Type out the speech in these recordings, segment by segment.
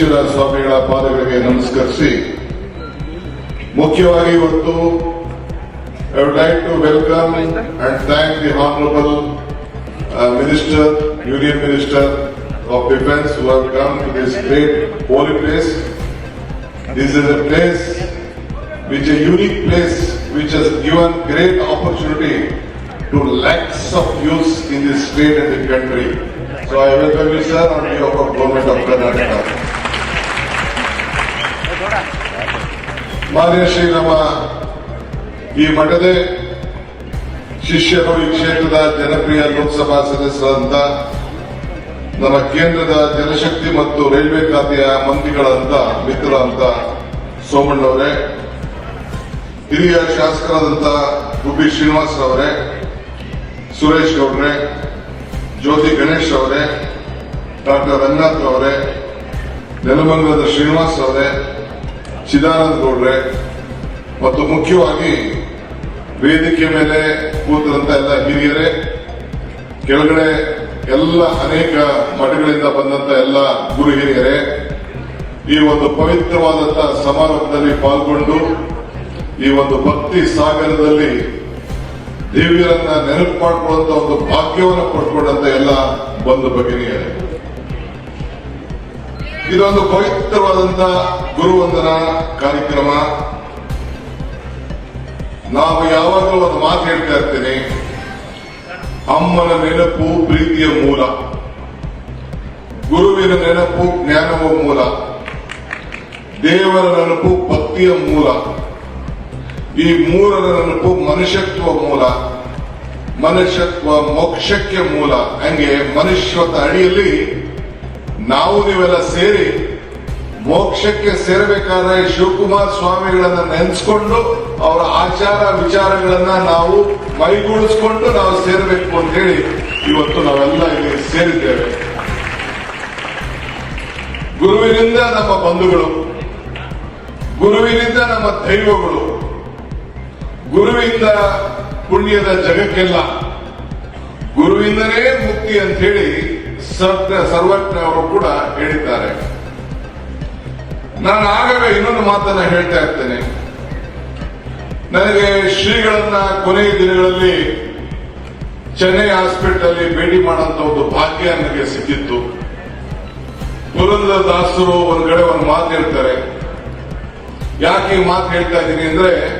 ಸಿದ್ದೇಶ್ವರ ಸ್ವಾಮಿಗಳ ಪಾದಗಳಿಗೆ ನಮಸ್ಕರಿಸಿ ಮುಖ್ಯವಾಗಿ ಇವತ್ತು I would like to welcome and thank the honourable minister union minister of defence who have come to this great holy place This is a place which a unique place which has given great opportunity to lakhs of youths in this state and the country. So I welcome you sir on behalf of government of Karnataka. ಮಾನ್ಯ ಶ್ರೀ ಈ ಮಠದ ಶಿಷ್ಯರು ಈ ಕ್ಷೇತ್ರದ ಜನಪ್ರಿಯ ಲೋಕಸಭಾ ಸದಸ್ಯರಂತ ನಮ್ಮ ಕೇಂದ್ರದ ಜನಶಕ್ತಿ ಮತ್ತು ರೈಲ್ವೆ ಖಾತೆಯ ಮಂತ್ರಿಗಳಂತ ಮಿತ್ರ ಅಂತ ಸೋಮಣ್ಣವರೇ ಹಿರಿಯ ಶಾಸಕರಾದಂತ ಗುಬ್ಬಿ ಶ್ರೀನಿವಾಸ್ ಅವರೇ, ಸುರೇಶ್ ಗೌಡ್ರೆ, ಜ್ಯೋತಿ ಗಣೇಶ್ ಅವರೇ, ಡಾಕ್ಟರ್ ರಂಗನಾಥ್ ಅವರೇ, ನೆಲಮಂಗಲದ ಶ್ರೀನಿವಾಸ್ ಅವರೇ ಚಿದಾನಂದ ಗೌಡ್ರೆ ಮತ್ತು ಮುಖ್ಯವಾಗಿ ವೇದಿಕೆ ಮೇಲೆ ಕೂತರಂತ ಎಲ್ಲ ಹಿರಿಯರೇ, ಕೆಳಗಡೆ ಎಲ್ಲ ಅನೇಕ ಮಠಗಳಿಂದ ಬಂದಂತ ಎಲ್ಲ ಗುರು ಹಿರಿಯರೇ, ಈ ಒಂದು ಪವಿತ್ರವಾದಂತಹ ಸಮಾರಂಭದಲ್ಲಿ ಪಾಲ್ಗೊಂಡು ಈ ಒಂದು ಭಕ್ತಿ ಸಾಗರದಲ್ಲಿ ದೇವಿಯರನ್ನ ನೆನಪು ಮಾಡಿಕೊಳ್ಳುವಂತ ಒಂದು ಭಾಗ್ಯವನ್ನು ಪಡ್ಕೊಂಡಂತ ಎಲ್ಲ ಬಂಧು ಭಗಿನಿಯರೇ. ಇದೊಂದು ಪವಿತ್ರವಾದಂತ ಗುರುವಂದನ ಕಾರ್ಯಕ್ರಮ. ನಾವು ಯಾವಾಗಲೂ ಒಂದು ಮಾತು ಹೇಳ್ತಾ ಇರ್ತೇನೆ. ಅಮ್ಮನ ನೆನಪು ಪ್ರೀತಿಯ ಮೂಲ. ಗುರುವಿನ ನೆನಪು ಜ್ಞಾನವ ಮೂಲ. ದೇವರ ನೆನಪು ಭಕ್ತಿಯ ಮೂಲ. ಈ ಮೂರರ ನೆನಪು ಮನುಷ್ಯತ್ವ ಮೂಲ. ಮನುಷ್ಯತ್ವ ಮೋಕ್ಷಕ್ಕೆ ಮೂಲ. ಹಂಗೆ ಮನುಷ್ಯತ್ವ ಅಡಿಯಲ್ಲಿ ನಾವು ನೀವೆಲ್ಲ ಸೇರಿ ಮೋಕ್ಷಕ್ಕೆ ಸೇರಬೇಕಾದ್ರೆ ಶಿವಕುಮಾರ್ ಸ್ವಾಮಿಗಳನ್ನ ನೆನೆಸ್ಕೊಂಡು ಅವರ ಆಚಾರ ವಿಚಾರಗಳನ್ನ ನಾವು ಮೈಗೂಡಿಸ್ಕೊಂಡು ನಾವು ಸೇರಬೇಕು ಅಂತ ಹೇಳಿ ಇವತ್ತು ನಾವೆಲ್ಲ ಇಲ್ಲಿ ಸೇರಿದ್ದೇವೆ. ಗುರುವಿನಿಂದ ನಮ್ಮ ಬಂಧುಗಳು, ಗುರುವಿನಿಂದ ನಮ್ಮ ದೈವಗಳು, ಗುರುವಿಂದ ಪುಣ್ಯದ ಜಗಕ್ಕೆಲ್ಲ, ಗುರುವಿಂದನೇ ಮುಕ್ತಿ ಅಂತ ಹೇಳಿ ಸರ್ವಜ್ಞ ಅವರು ಕೂಡ ಹೇಳಿದ್ದಾರೆ. ನಾನು ಆಗಾಗ ಇನ್ನೊಂದು ಮಾತನ್ನ ಹೇಳ್ತಾ ಇರ್ತೇನೆ. ನನಗೆ ಶ್ರೀಗಳನ್ನ ಕೊನೆಯ ದಿನಗಳಲ್ಲಿ ಚೆನ್ನೈ ಹಾಸ್ಪಿಟಲ್ ಭೇಟಿ ಮಾಡುವಂತ ಒಂದು ಭಾಗ್ಯ ನನಗೆ ಸಿಕ್ಕಿತ್ತು. ದಾಸರು ಒಂದ್ ಕಡೆ ಒಂದು ಮಾತು ಹೇಳ್ತಾರೆ. ಯಾಕೆ ಈ ಮಾತು ಹೇಳ್ತಾ ಇದ್ದೀನಿ ಅಂದ್ರೆ,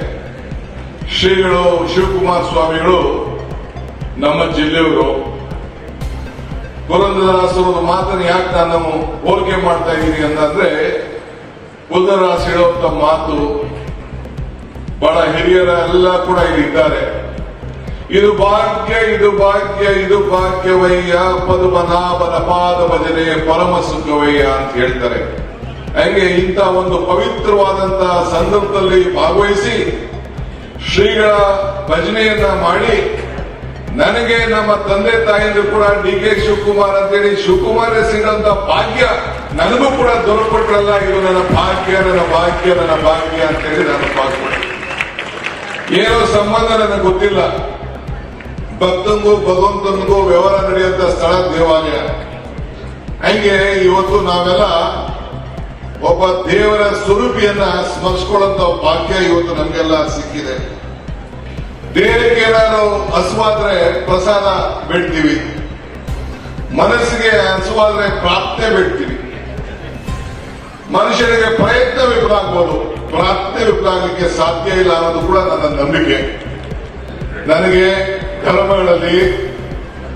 ಶ್ರೀಗಳು, ಶಿವಕುಮಾರ್ ಸ್ವಾಮಿಗಳು ನಮ್ಮ ಜಿಲ್ಲೆಯವರು ಪುರಂದರದಾಸರು ಒಂದು ಮಾತನ್ನು ಯಾಕೆ ನಾನು ಹೋಲಿಕೆ ಮಾಡ್ತಾ ಇದ್ದೀನಿ ಅಂತಂದ್ರೆ ಪುರಂದರದಾಸ್ ಹೇಳುವಂತ ಮಾತು ಬಹಳ ಹಿರಿಯರ ಎಲ್ಲ ಕೂಡ ಇಲ್ಲಿ ಇದ್ದಾರೆ ಇದು ಭಾಗ್ಯ ಇದು ಭಾಗ್ಯ, ಇದು ಭಾಗ್ಯವಯ್ಯ, ಪದ್ಮನಾಭನ ಪಾದ ಭಜನೆ ಪರಮ ಸುಖವಯ್ಯ ಅಂತ ಹೇಳ್ತಾರೆ. ಹಂಗೆ ಇಂಥ ಒಂದು ಪವಿತ್ರವಾದಂತ ಸಂದರ್ಭದಲ್ಲಿ ಭಾಗವಹಿಸಿ ಶ್ರೀಗಳ ಭಜನೆಯನ್ನ ಮಾಡಿ ನನಗೆ ನಮ್ಮ ತಂದೆ ತಾಯಿಯಂದು ಕೂಡ ಡಿ ಕೆ ಶಿವಕುಮಾರ್ ಅಂತೇಳಿ, ಶಿವಕುಮಾರ್ ಸಿಗಂತ ಭಾಗ್ಯ ನನಗೂ ಕೂಡ ದೊರಕೊಟ್ರಲ್ಲ ಇದು ನನ್ನ ಭಾಗ್ಯ ನನ್ನ ಭಾಗ್ಯ ನನ್ನ ಭಾಗ್ಯ ಅಂತೇಳಿ ನಾನು ಭಾಗ್ಯ ಏನೋ ಸಂಬಂಧ ನನಗೆ ಗೊತ್ತಿಲ್ಲ. ಭಕ್ತಂಗೂ, ಭಗವಂತನಿಗೂ ವ್ಯವಹಾರ ನಡೆಯುವಂತ ಸ್ಥಳ ದೇವಾಲಯ. ಹಂಗೆ ಇವತ್ತು ನಾವೆಲ್ಲ ಒಬ್ಬ ದೇವರ ಸ್ವರೂಪಿಯನ್ನ ಸ್ಮರಿಸ್ಕೊಳ್ಳುವಂತ ಭಾಗ್ಯ ಇವತ್ತು ನಮಗೆಲ್ಲ ಸಿಕ್ಕಿದೆ. ದೇಹಕ್ಕೆ ಏನಾದ್ರು ಹಸುವಾದ್ರೆ ಪ್ರಸಾದ ಬಿಡ್ತೀವಿ. ಮನಸ್ಸಿಗೆ ಹಸುವಾದ್ರೆ ಪ್ರಾಪ್ತೆ ಬಿಡ್ತೀವಿ. ಮನುಷ್ಯನಿಗೆ ಪ್ರಯತ್ನ ವಿಫಲ ಆಗ್ಬೋದು ಪ್ರಾರ್ಥನೆ ವಿಫಲ ಆಗಲಿಕ್ಕೆ ಸಾಧ್ಯ ಇಲ್ಲ ಅನ್ನೋದು ಕೂಡ ನನ್ನ ನಂಬಿಕೆ. ನನಗೆ ಧರ್ಮಗಳಲ್ಲಿ,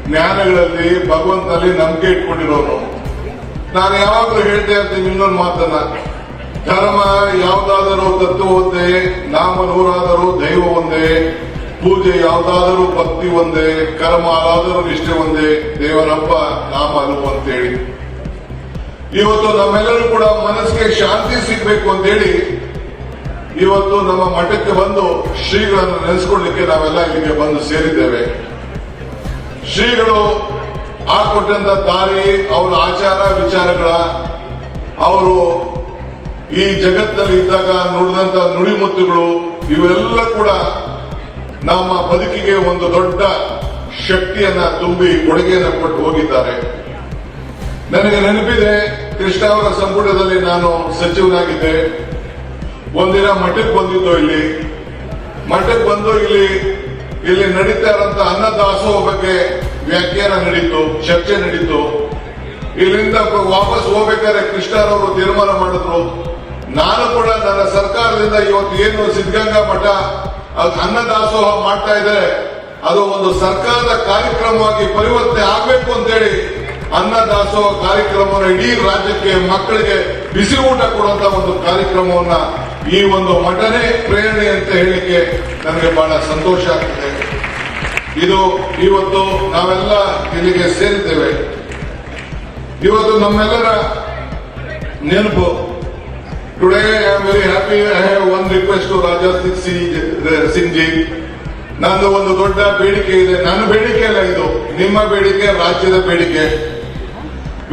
ಜ್ಞಾನಗಳಲ್ಲಿ, ಭಗವಂತನಲ್ಲಿ ನಂಬಿಕೆ ಇಟ್ಕೊಂಡಿರೋರು ನಾನು ಯಾವಾಗಲೂ ಹೇಳ್ತಾ ಇರ್ತೀನಿ ಇನ್ನೊಂದು ಮಾತನ್ನ. ಧರ್ಮ ಯಾವುದಾದರೂ ತತ್ವ ಒಂದೇ, ನಾಮ ನೂರಾದರೂ ದೈವ ಒಂದೇ. ಪೂಜೆ ಯಾವುದಾದರೂ ಭಕ್ತಿ ಒಂದೇ ಕರ್ಮ ಆದಾದರೂ ನಿಷ್ಠೆ ಒಂದೇ, ದೇವರಪ್ಪ ನಾಮ ಅನುಭವ ಅಂತೇಳಿ ಇವತ್ತು ನಮ್ಮೆಲ್ಲರೂ ಕೂಡ ಮನಸ್ಸಿಗೆ ಶಾಂತಿ ಸಿಗ್ಬೇಕು ಅಂತೇಳಿ ಇವತ್ತು ನಮ್ಮ ಮಠಕ್ಕೆ ಬಂದು ಶ್ರೀಗಳನ್ನು ನೆನೆಸ್ಕೊಳ್ಳಿಕ್ಕೆ ನಾವೆಲ್ಲ ಇಲ್ಲಿಗೆ ಬಂದು ಸೇರಿದ್ದೇವೆ. ಶ್ರೀಗಳು ಹಾಕೊಟ್ಟಂತ ದಾರಿ, ಅವರ ಆಚಾರ ವಿಚಾರಗಳ, ಅವರು ಈ ಜಗತ್ತಲ್ಲಿ ಇದ್ದಾಗ ನುಡಿದಂತ ನುಡಿಮುತ್ತುಗಳು, ಇವೆಲ್ಲ ಕೂಡ ನಮ್ಮ ಬದುಕಿಗೆ ಒಂದು ದೊಡ್ಡ ಶಕ್ತಿಯನ್ನ ತುಂಬಿ ಕೊಡುಗೆಯನ್ನು ಕೊಟ್ಟು ಹೋಗಿದ್ದಾರೆ. ನನಗೆ ನೆನಪಿದೆ, ಕೃಷ್ಣ ಅವರ ಸಂಪುಟದಲ್ಲಿ ನಾನು ಸಚಿವನಾಗಿದ್ದೆ. ಒಂದಿನ ಮಠಕ್ಕೆ ಬಂದಿದ್ದು ಇಲ್ಲಿ. ಮಠಕ್ಕೆ ಬಂದು ಇಲ್ಲಿ ಇಲ್ಲಿ ನಡೀತಾ ಇರುವಂತ ಅನ್ನದಾಸೋಹ ಬಗ್ಗೆ ವ್ಯಾಖ್ಯಾನ ನಡೀತು ಚರ್ಚೆ ನಡೀತು ಇಲ್ಲಿಂದ ವಾಪಸ್ ಹೋಗ್ಬೇಕಾದ್ರೆ ಕೃಷ್ಣರವರು ತೀರ್ಮಾನ ಮಾಡಿದ್ರು. ನಾನು ಕೂಡ ನನ್ನ ಸರ್ಕಾರದಿಂದ ಇವತ್ತು ಏನು ಸಿದ್ಧಗಂಗಾ ಮಠ ಅನ್ನದಾಸೋಹ ಮಾಡ್ತಾ ಇದ್ದಾರೆ. ಅದು ಒಂದು ಸರ್ಕಾರದ ಕಾರ್ಯಕ್ರಮವಾಗಿ ಪರಿವರ್ತನೆ ಆಗಬೇಕು ಅಂತೇಳಿ ಅನ್ನದಾಸೋಹ ಕಾರ್ಯಕ್ರಮವನ್ನು ಇಡೀ ರಾಜ್ಯಕ್ಕೆ, ಮಕ್ಕಳಿಗೆ ಬಿಸಿ ಊಟ ಕೊಡುವಂತ ಒಂದು ಕಾರ್ಯಕ್ರಮವನ್ನ ಈ ಒಂದು ಮಠನೇ ಪ್ರೇರಣೆ ಅಂತ ಹೇಳಿಕ್ಕೆ ನನಗೆ ಬಹಳ ಸಂತೋಷ ಆಗ್ತದೆ. ಇದು ಇವತ್ತು ನಾವೆಲ್ಲ ಇಲ್ಲಿಗೆ ಸೇರಿದ್ದೇವೆ. ಇವತ್ತು ನಮ್ಮೆಲ್ಲರ ನೆನಪು today I am very happy I have one request to Raja Singh ji ನಂದು ಒಂದು ದೊಡ್ಡ ಬೇಡಿಕೆ ಇದೆ ನನ್ನ ಬೇಡಿಕೆ ಅಲ್ಲ ಇದು ನಿಮ್ಮ ಬೇಡಿಕೆ ರಾಜ್ಯದ ಬೇಡಿಕೆ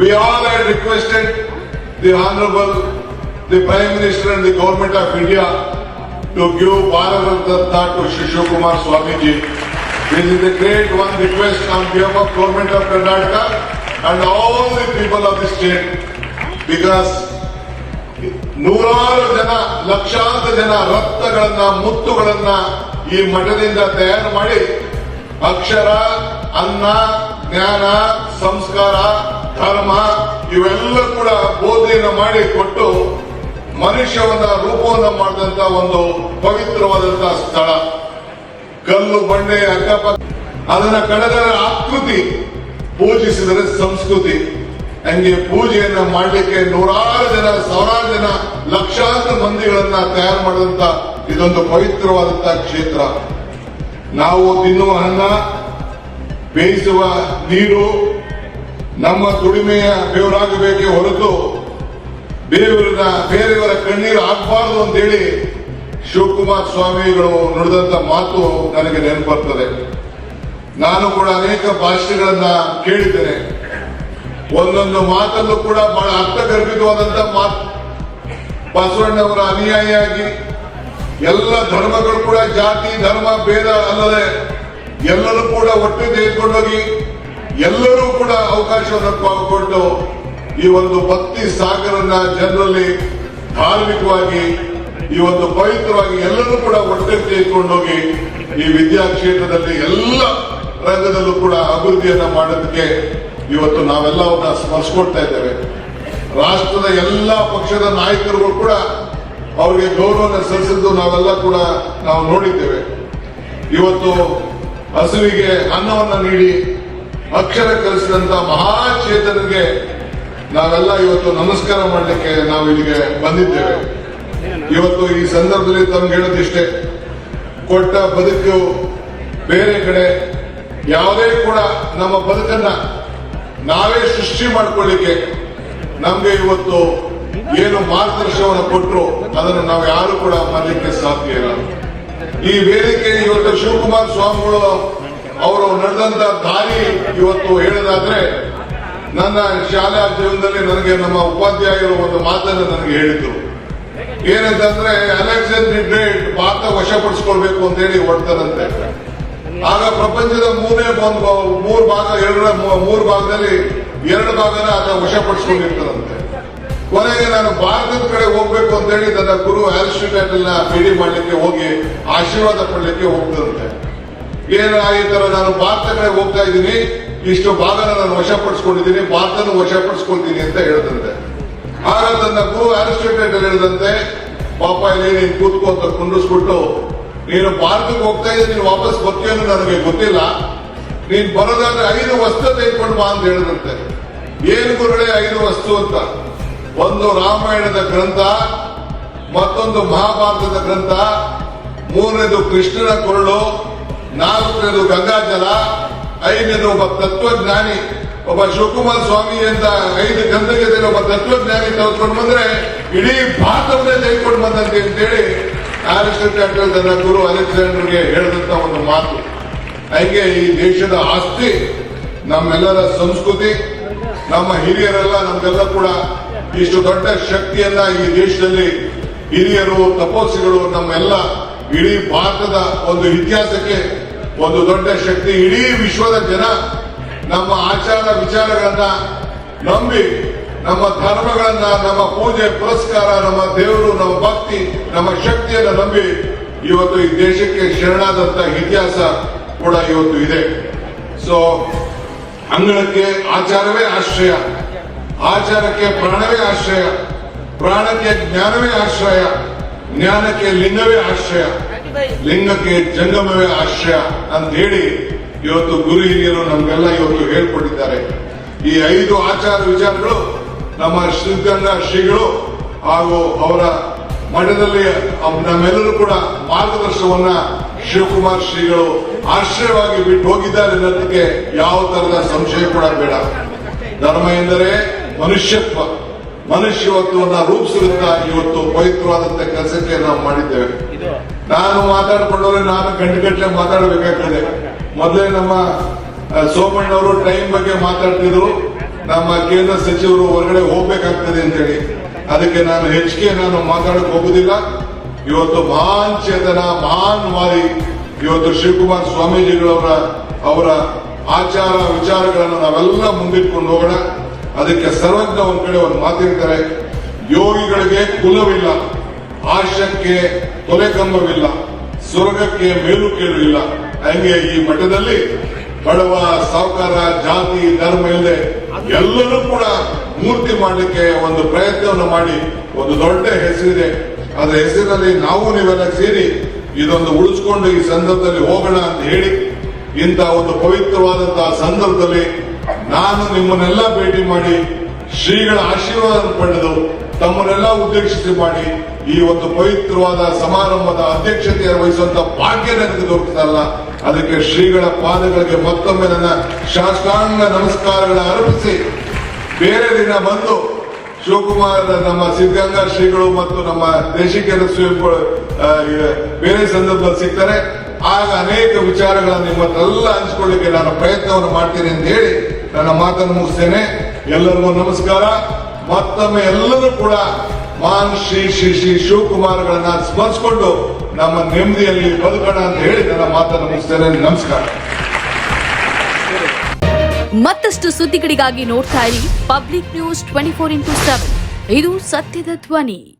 we all had requested the honourable the prime minister and the government of India to give Bharat Ratna to Shivakumar Swamiji This is a great one request on behalf of government of Karnataka and all the people of the state because ನೂರಾರು ಜನ, ಲಕ್ಷಾಂತರ ಜನ ರಕ್ತಗಳನ್ನ, ಮುತ್ತುಗಳನ್ನ ಈ ಮಠದಿಂದ ತಯಾರು ಮಾಡಿ ಅಕ್ಷರ, ಅನ್ನ, ಜ್ಞಾನ, ಸಂಸ್ಕಾರ, ಧರ್ಮ ಇವೆಲ್ಲ ಕೂಡ ಬೋಧನೆಯನ್ನು ಮಾಡಿ ಕೊಟ್ಟು ಮನುಷ್ಯವನ್ನ ರೂಪವನ್ನ ಮಾಡಿದಂತ ಒಂದು ಪವಿತ್ರವಾದಂತಹ ಸ್ಥಳ. ಕಲ್ಲು, ಬಂಡೆ, ಅಕ್ಕಪಕ್ಕ, ಅದನ್ನ ಕಡೆದ ಆಕೃತಿ ಪೂಜಿಸಿದರೆ ಸಂಸ್ಕೃತಿ. ಹಂಗೆ ಪೂಜೆಯನ್ನ ಮಾಡಲಿಕ್ಕೆ ನೂರಾರು ಜನ, ಸಾವಿರಾರು ಜನ ಲಕ್ಷಾಂತರ ಮಂದಿಗಳನ್ನ ತಯಾರು ಮಾಡಿದಂತ ಇದೊಂದು ಪವಿತ್ರವಾದಂತಹ ಕ್ಷೇತ್ರ. ನಾವು ತಿನ್ನುವ ಅನ್ನ, ಬೇಯಿಸುವ ನೀರು ನಮ್ಮ ದುಡಿಮೆಯ ಬೆವರಾಗಬೇಕೇ ಹೊರತು ಬೇರೆಯವರ ಬೇರೆಯವರ ಕಣ್ಣೀರು ಆಗಬಾರದು ಅಂತೇಳಿ ಶಿವಕುಮಾರ್ ಸ್ವಾಮಿಗಳು ನುಡಿದಂತ ಮಾತು ನನಗೆ ನೆನಪರ್ತದೆ ನಾನು ಕೂಡ ಅನೇಕ ಭಾಷೆಗಳನ್ನ ಕೇಳಿದ್ದೇನೆ. ಒಂದೊಂದು ಮಾತಲ್ಲೂ ಕೂಡ ಬಹಳ ಅರ್ಥಗರ್ಭಿತವಾದಂತ ಮಾತು. ಬಸವಣ್ಣವರ ಅನುಯಾಯಿಯಾಗಿ ಎಲ್ಲ ಧರ್ಮಗಳು ಕೂಡ ಜಾತಿ, ಧರ್ಮ, ಭೇದ ಅಲ್ಲದೆ ಎಲ್ಲರೂ ಕೂಡ ಒಟ್ಟು ತೆಗೆದುಕೊಂಡೋಗಿ ಎಲ್ಲರೂ ಕೂಡ ಅವಕಾಶವನ್ನು ಕೊಟ್ಟು ಈ ಒಂದು ಭಕ್ತಿ ಸಾಗರನ್ನ ಜನರಲ್ಲಿ ಧಾರ್ಮಿಕವಾಗಿ, ಈ ಒಂದು ಪವಿತ್ರವಾಗಿ ಎಲ್ಲರೂ ಕೂಡ ಒಟ್ಟಿಗೆ ತೆಗೆದುಕೊಂಡೋಗಿ ಈ ವಿದ್ಯಾ ಕ್ಷೇತ್ರದಲ್ಲಿ ಎಲ್ಲ ರಂಗದಲ್ಲೂ ಕೂಡ ಅಭಿವೃದ್ಧಿಯನ್ನ ಮಾಡೋದಕ್ಕೆ ಇವತ್ತು ನಾವೆಲ್ಲ ಅವ್ರನ್ನ ಸ್ಮರಿಸ್ಕೊಳ್ತಾ ಇದ್ದೇವೆ. ರಾಷ್ಟ್ರದ ಎಲ್ಲ ಪಕ್ಷದ ನಾಯಕರುಗಳು ಕೂಡ ಅವರಿಗೆ ಗೌರವನ ಸಲ್ಲಿಸಿದ್ದು ನಾವೆಲ್ಲ ಕೂಡ ನಾವು ನೋಡಿದ್ದೇವೆ. ಇವತ್ತು ಹಸುವಿಗೆ ಅನ್ನವನ್ನ ನೀಡಿ, ಅಕ್ಷರ ಕಲಿಸಿದಂತ ಮಹಾಚೇತನಿಗೆ ನಾವೆಲ್ಲ ಇವತ್ತು ನಮಸ್ಕಾರ ಮಾಡಲಿಕ್ಕೆ ನಾವು ಇಲ್ಲಿಗೆ ಬಂದಿದ್ದೇವೆ. ಇವತ್ತು ಈ ಸಂದರ್ಭದಲ್ಲಿ ತಮ್ಗೆ ಹೇಳೋದಿಷ್ಟೇ ಕೊಟ್ಟ ಬದುಕು ಬೇರೆ ಕಡೆ, ಯಾವುದೇ ಕೂಡ ನಮ್ಮ ಬದುಕನ್ನ ನಾವೇ ಸೃಷ್ಟಿ ಮಾಡ್ಕೊಳ್ಳಿಕ್ಕೆ ನಮ್ಗೆ ಇವತ್ತು ಏನು ಮಾರ್ಗದರ್ಶನವನ್ನು ಕೊಟ್ಟರು ಅದನ್ನು ನಾವು ಯಾರು ಕೂಡ ಮಾಡಲಿಕ್ಕೆ ಸಾಧ್ಯ ಇಲ್ಲ. ಈ ವೇದಿಕೆ ಇವತ್ತು ಶಿವಕುಮಾರ್ ಸ್ವಾಮಿಗಳು ಅವರು ನಡೆದಂತ ದಾರಿ ಇವತ್ತು ಹೇಳೋದಾದ್ರೆ, ನನ್ನ ಶಾಲಾ ಜೀವನದಲ್ಲಿ ನನಗೆ ನಮ್ಮ ಉಪಾಧ್ಯಾಯರು ಒಂದು ಮಾತನ್ನು ನನಗೆ ಹೇಳಿದ್ರು. ಏನಂತಂದ್ರೆ ಅಲೆಕ್ಸಾಂಡರ್ ಗ್ರೇಟ್ ಭಾರತ ವಶಪಡಿಸ್ಕೊಳ್ಬೇಕು ಅಂತ ಹೇಳಿ ಹೊಡ್ತಾರಂತೆ ಆಗ ಪ್ರಪಂಚದ ಮೂರನೇ ಒಂದು ಮೂರು ಭಾಗ ಎರಡರ ಮೂರು ಭಾಗದಲ್ಲಿ ಎರಡು ಭಾಗನ ಆತ ವಶಪಡಿಸ್ಕೊಂಡಿರ್ತಾರಂತೆ. ಕೊನೆಗೆ ನಾನು ಭಾರತದ ಕಡೆ ಹೋಗ್ಬೇಕು ಅಂತ ಹೇಳಿ ನನ್ನ ಗುರು ಅರಿಸ್ಟಿಟಲ್ ಭೇಟಿ ಮಾಡ್ಲಿಕ್ಕೆ ಹೋಗಿ ಆಶೀರ್ವಾದ ಪಡ್ಲಿಕ್ಕೆ ಹೋಗ್ತದಂತೆ ಏನು ಈ ತರ ನಾನು ಭಾರತ ಕಡೆ ಹೋಗ್ತಾ ಇದ್ದೀನಿ, ಇಷ್ಟು ಭಾಗನ ನಾನು ವಶಪಡಿಸ್ಕೊಂಡಿದ್ದೀನಿ, ಭಾರತನ ವಶಪಡಿಸ್ಕೊಳ್ತೀನಿ ಅಂತ ಹೇಳ್ದಂತೆ ಆಗ ನನ್ನ ಗುರು ಅರಿಸ್ಟಿಟಲ್ ಹೇಳಿದಂತೆ, ಪಾಪ ಇಲ್ಲಿ ನೀನು ಕೂತ್ಕೋ ಅಂತ ಕುಂಡಿಸ್ಬಿಟ್ಟು ನೀನು ಭಾರತಕ್ಕೆ ಹೋಗ್ತಾ ಇದ್ದೀನಿ ನೀನು ವಾಪಸ್ ಬರ್ತೀಯ ನನಗೆ ಗೊತ್ತಿಲ್ಲ. ನೀನ್ ಬರೋದಾದ್ರೆ ಐದು ವಸ್ತು ತೆಗೆದುಕೊಂಡು ಬಾ ಅಂತ ಹೇಳಿದಂತೆ. ಏನು ಗುರುಗಳೇ ಐದು ವಸ್ತು ಅಂತ? ಒಂದು ರಾಮಾಯಣದ ಗ್ರಂಥ, ಮತ್ತೊಂದು ಮಹಾಭಾರತದ ಗ್ರಂಥ, ಮೂರನೇದು ಕೃಷ್ಣನ ಕೊರಳು, ನಾಲ್ಕನೇದು ಗಂಗಾಜಲ ಐದನೇದು ಒಬ್ಬ ತತ್ವಜ್ಞಾನಿ, ಒಬ್ಬ ಶಿವಕುಮಾರ್ ಸ್ವಾಮಿ ಅಂತ ಐದು ಗಂಧಗದಲ್ಲಿ ಒಬ್ಬ ತತ್ವಜ್ಞಾನಿ ತೆಗೆದುಕೊಂಡು ಬಂದ್ರೆ, ಇಡೀ ಭಾರತವನ್ನೇ ತೆಗೆದುಕೊಂಡು ಬಂದಂತೆ ಅಂತೇಳಿ ಅರಿಸ್ಟಾಟಲ್ ತನ್ನ ಗುರು ಅಲೆಕ್ಸಾಂಡರ್ಗೆ ಹೇಳಿದಂತ ಒಂದು ಮಾತು. ಹಂಗೆ ಈ ದೇಶದ ಆಸ್ತಿ, ನಮ್ಮೆಲ್ಲರ ಸಂಸ್ಕೃತಿ, ನಮ್ಮ ಹಿರಿಯರೆಲ್ಲ, ನಮ್ಗೆಲ್ಲ ಕೂಡ ಇಷ್ಟು ದೊಡ್ಡ ಶಕ್ತಿಯನ್ನ ಈ ದೇಶದಲ್ಲಿ ಹಿರಿಯರು, ತಪೋಸಿಗಳು, ನಮ್ಮೆಲ್ಲ ಇಡೀ ಭಾರತದ ಒಂದು ಇತಿಹಾಸಕ್ಕೆ ಒಂದು ದೊಡ್ಡ ಶಕ್ತಿ. ಇಡೀ ವಿಶ್ವದ ಜನ ನಮ್ಮ ಆಚಾರ ವಿಚಾರಗಳನ್ನ ನಂಬಿ ನಮ್ಮ ಧರ್ಮಗಳನ್ನ, ನಮ್ಮ ಪೂಜೆ, ಪುರಸ್ಕಾರ, ನಮ್ಮ ದೇವರು, ನಮ್ಮ ಭಕ್ತಿ, ನಮ್ಮ ಶಕ್ತಿಯನ್ನ ನಂಬಿ ಇವತ್ತು ಈ ದೇಶಕ್ಕೆ ಶರಣಾದಂತ ಇತಿಹಾಸ ಕೂಡ ಇವತ್ತು ಇದೆ. ಸೊ ಅಂಗಳಕ್ಕೆ ಆಚಾರವೇ ಆಶ್ರಯ. ಆಚಾರಕ್ಕೆ ಪ್ರಾಣವೇ ಆಶ್ರಯ. ಪ್ರಾಣಕ್ಕೆ ಜ್ಞಾನವೇ ಆಶ್ರಯ. ಜ್ಞಾನಕ್ಕೆ ಲಿಂಗವೇ ಆಶ್ರಯ. ಲಿಂಗಕ್ಕೆ ಜಂಗಮವೇ ಆಶ್ರಯ ಅಂತ ಹೇಳಿ ಇವತ್ತು ಗುರು ಹಿರಿಯರು ನಮ್ಗೆಲ್ಲ ಇವತ್ತು ಹೇಳ್ಕೊಟ್ಟಿದ್ದಾರೆ. ಈ ಐದು ಆಚಾರ ವಿಚಾರಗಳು ನಮ್ಮ ಶ್ರೀಗಂಧ ಶ್ರೀಗಳು ಹಾಗೂ ಅವರ ಮಠದಲ್ಲಿ ನಮ್ಮೆಲ್ಲರೂ ಕೂಡ ಮಾರ್ಗದರ್ಶನವನ್ನ ಶಿವಕುಮಾರ್ ಶ್ರೀಗಳು ಆಶ್ರಯವಾಗಿ ಬಿಟ್ಟು ಹೋಗಿದ್ದಾರೆ ಅನ್ನೋದಕ್ಕೆ ಯಾವ ತರದ ಸಂಶಯ ಕೂಡ ಬೇಡ. ಧರ್ಮ ಎಂದರೆ ಮನುಷ್ಯತ್ವ. ಮನುಷ್ಯವತ್ವವನ್ನ ರೂಪಿಸುತ್ತಾ ಇವತ್ತು ಪವಿತ್ರವಾದಂತ ಕೆಲಸಕ್ಕೆ ನಾವು ಮಾಡಿದ್ದೇವೆ. ನಾನು ಮಾತಾಡ್ಕೊಂಡವ್ರೆ ನಾನು ಗಂಟೆಗಟ್ಟಲೆ ಮಾತಾಡಬೇಕಾಗ್ತದೆ. ಮೊದಲೇ ನಮ್ಮ ಸೋಮಣ್ಣವರು ಟೈಮ್ ಬಗ್ಗೆ ಮಾತಾಡ್ತಿದ್ರು. ನಮ್ಮ ಕೇಂದ್ರ ಸಚಿವರು ಹೊರಗಡೆ ಹೋಗ್ಬೇಕಾಗ್ತದೆ ಅಂತೇಳಿ. ಅದಕ್ಕೆ ನಾನು ಹೆಚ್ಚಿಗೆ ನಾನು ಮಾತಾಡಕ್ ಹೋಗುದಿಲ್ಲ. ಇವತ್ತು ಮಹಾನ್ ಚೇತನ, ಮಹಾನ್ ವಾರಿ ಇವತ್ತು ಶಿವಕುಮಾರ್ ಸ್ವಾಮೀಜಿಗಳವರ, ಅವರ ಆಚಾರ ವಿಚಾರಗಳನ್ನು ನಾವೆಲ್ಲ ಮುಂದಿಟ್ಕೊಂಡು ಹೋಗೋಣ. ಅದಕ್ಕೆ ಸರ್ವಜ್ಞ ಒಂದ್ ಕಡೆ ಒಂದು ಮಾತಿರ್ತಾರೆ. ಯೋಗಿಗಳಿಗೆ ಕುಲವಿಲ್ಲ, ಆಶಕ್ಕೆ ತೊಲೆಕಂಬವಿಲ್ಲ ಸ್ವರ್ಗಕ್ಕೆ ಮೇಲು ಕೇಳು ಇಲ್ಲ. ಹಂಗೆ ಈ ಮಠದಲ್ಲಿ ಬಡವ, ಸಾವುಕಾರ, ಜಾತಿ, ಧರ್ಮ ಇಲ್ಲದೆ ಎಲ್ಲರೂ ಕೂಡ ಮೂರ್ತಿ ಮಾಡಲಿಕ್ಕೆ ಒಂದು ಪ್ರಯತ್ನವನ್ನು ಮಾಡಿ, ಒಂದು ದೊಡ್ಡ ಹೆಸರಿದೆ ಅದರ ಹೆಸರಿನಲ್ಲಿ ನಾವು ನೀವೆಲ್ಲ ಸೇರಿ ಇದೊಂದು ಉಳಿಸ್ಕೊಂಡು ಈ ಸಂದರ್ಭದಲ್ಲಿ ಹೋಗೋಣ ಅಂತ ಹೇಳಿ, ಇಂಥ ಒಂದು ಪವಿತ್ರವಾದಂತಹ ಸಂದರ್ಭದಲ್ಲಿ ನಾನು ನಿಮ್ಮನ್ನೆಲ್ಲ ಭೇಟಿ ಮಾಡಿ, ಶ್ರೀಗಳ ಆಶೀರ್ವಾದ ಪಡೆದು ತಮ್ಮನ್ನೆಲ್ಲ ಉದ್ದೇಶಿಸಿ ಮಾಡಿ ಈ ಒಂದು ಪವಿತ್ರವಾದ ಸಮಾರಂಭದ ಅಧ್ಯಕ್ಷತೆಯನ್ನು ವಹಿಸುವಂತ ಭಾಗ್ಯ ನನಗೆ ದೊರಕುತ್ತಲ್ಲ ಅದಕ್ಕೆ ಶ್ರೀಗಳ ಪಾದಗಳಿಗೆ ಮತ್ತೊಮ್ಮೆ ನನ್ನ ಶಾಸ್ತ್ರಾಂಗ ನಮಸ್ಕಾರಗಳ ಅರ್ಪಿಸಿ. ಬೇರೆ ದಿನ ಬಂದು ಶಿವಕುಮಾರ್ ನಮ್ಮ ಸಿದ್ಧಗಂಗಾ ಶ್ರೀಗಳು ಮತ್ತು ನಮ್ಮ ದೇಶಿಕರ ಶ್ರೀಗಳು ಬೇರೆ ಸಂದರ್ಭದಲ್ಲಿ ಸಿಗ್ತಾರೆ. ಆಗ ಅನೇಕ ವಿಚಾರಗಳನ್ನು ನಿಮ್ಮ ಹಂಚ್ಕೊಳ್ಳಿಕ್ಕೆ ಹಂಚಿಕೊಳ್ಳಿಕ್ಕೆ ನಾನು ಪ್ರಯತ್ನವನ್ನು ಮಾಡ್ತೀನಿ ಅಂತ ಹೇಳಿ ನನ್ನ ಮಾತನ್ನು ಮುಗಿಸ್ತೇನೆ. ಎಲ್ಲರಿಗೂ ನಮಸ್ಕಾರ. ಮತ್ತೊಮ್ಮೆ ಎಲ್ಲರೂ ಕೂಡ ಮಾನ್ ಶ್ರೀ ಶ್ರೀ ಶ್ರೀ ಶಿವಕುಮಾರ್ಗಳನ್ನ ಸ್ಮರಿಸಿಕೊಂಡು ನಮ್ಮ ನೆಮ್ಮದಿಯಲ್ಲಿ ಬದುಕೋಣ ಅಂತ ಹೇಳಿ ನನ್ನ ಮಾತನ್ನು ಮುಗಿಸ್ತೇನೆ ನಮಸ್ಕಾರ. ಮತ್ತಷ್ಟು ಸುದ್ದಿಗಳಿಗಾಗಿ ನೋಡ್ತಾ ಇರಿ public news twenty four into seven. ಇದು ಸತ್ಯದ ಧ್ವನಿ.